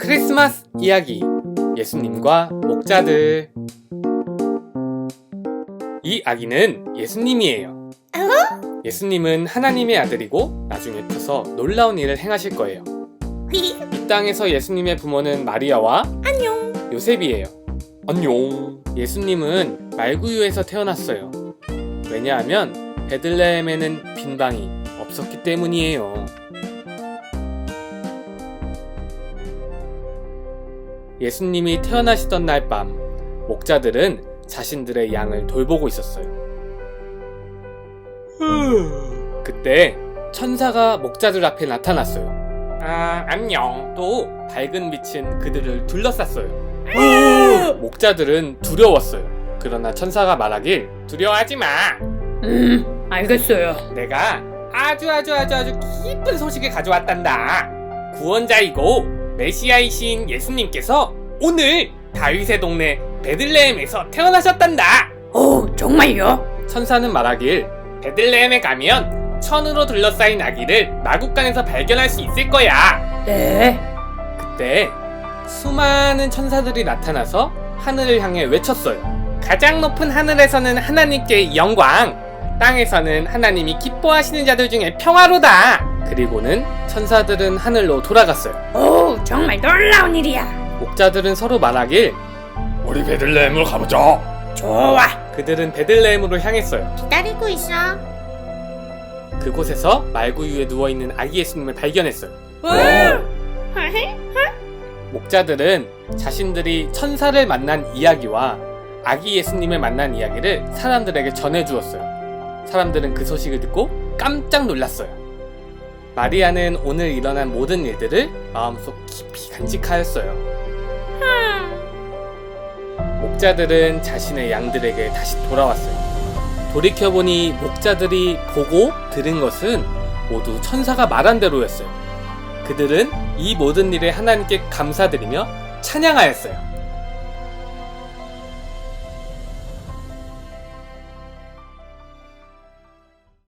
크리스마스 이야기 예수님과 목자들 이 아기는 예수님이에요. 예수님은 하나님의 아들이고 나중에 커서 놀라운 일을 행하실 거예요. 이 땅에서 예수님의 부모는 마리아와 안녕. 요셉이에요. 안녕. 예수님은 말구유에서 태어났어요. 왜냐하면 베들레헴에는 빈 방이 없었기 때문이에요. 예수님이 태어나시던 날 밤, 목자들은 자신들의 양을 돌보고 있었어요. 그때 천사가 목자들 앞에 나타났어요. 아, 안녕. 또 밝은 빛은 그들을 둘러쌌어요. 목자들은 두려웠어요. 그러나 천사가 말하길 두려워하지 마. 음, 알겠어요. 내가 아주 아주 아주 아주 기쁜 소식을 가져왔단다. 구원자이고 메시아이신 예수님께서 오늘 다윗의 동네 베들레헴에서 태어나셨단다. 오, 정말요? 천사는 말하길 베들레헴에 가면 천으로 둘러싸인 아기를 마국간에서 발견할 수 있을 거야. 네. 그때 수많은 천사들이 나타나서 하늘을 향해 외쳤어요. 가장 높은 하늘에서는 하나님께 영광, 땅에서는 하나님이 기뻐하시는 자들 중에 평화로다. 그리고는 천사들은 하늘로 돌아갔어요. 오, 정말 놀라운 일이야. 목자들은 서로 말하길 우리 베들레헴으로 가보자. 좋아. 그들은 베들레헴으로 향했어요. 기다리고 있어. 그곳에서 말구유에 누워 있는 아기 예수님을 발견했어요. 목자들은 자신들이 천사를 만난 이야기와 아기 예수님을 만난 이야기를 사람들에게 전해주었어요. 사람들은 그 소식을 듣고 깜짝 놀랐어요. 마리아는 오늘 일어난 모든 일들을 마음속 깊이 간직하였어요. 목자들은 자신의 양들에게 다시 돌아왔어요. 돌이켜보니 목자들이 보고 들은 것은 모두 천사가 말한 대로였어요. 그들은 이 모든 일에 하나님께 감사드리며 찬양하였어요.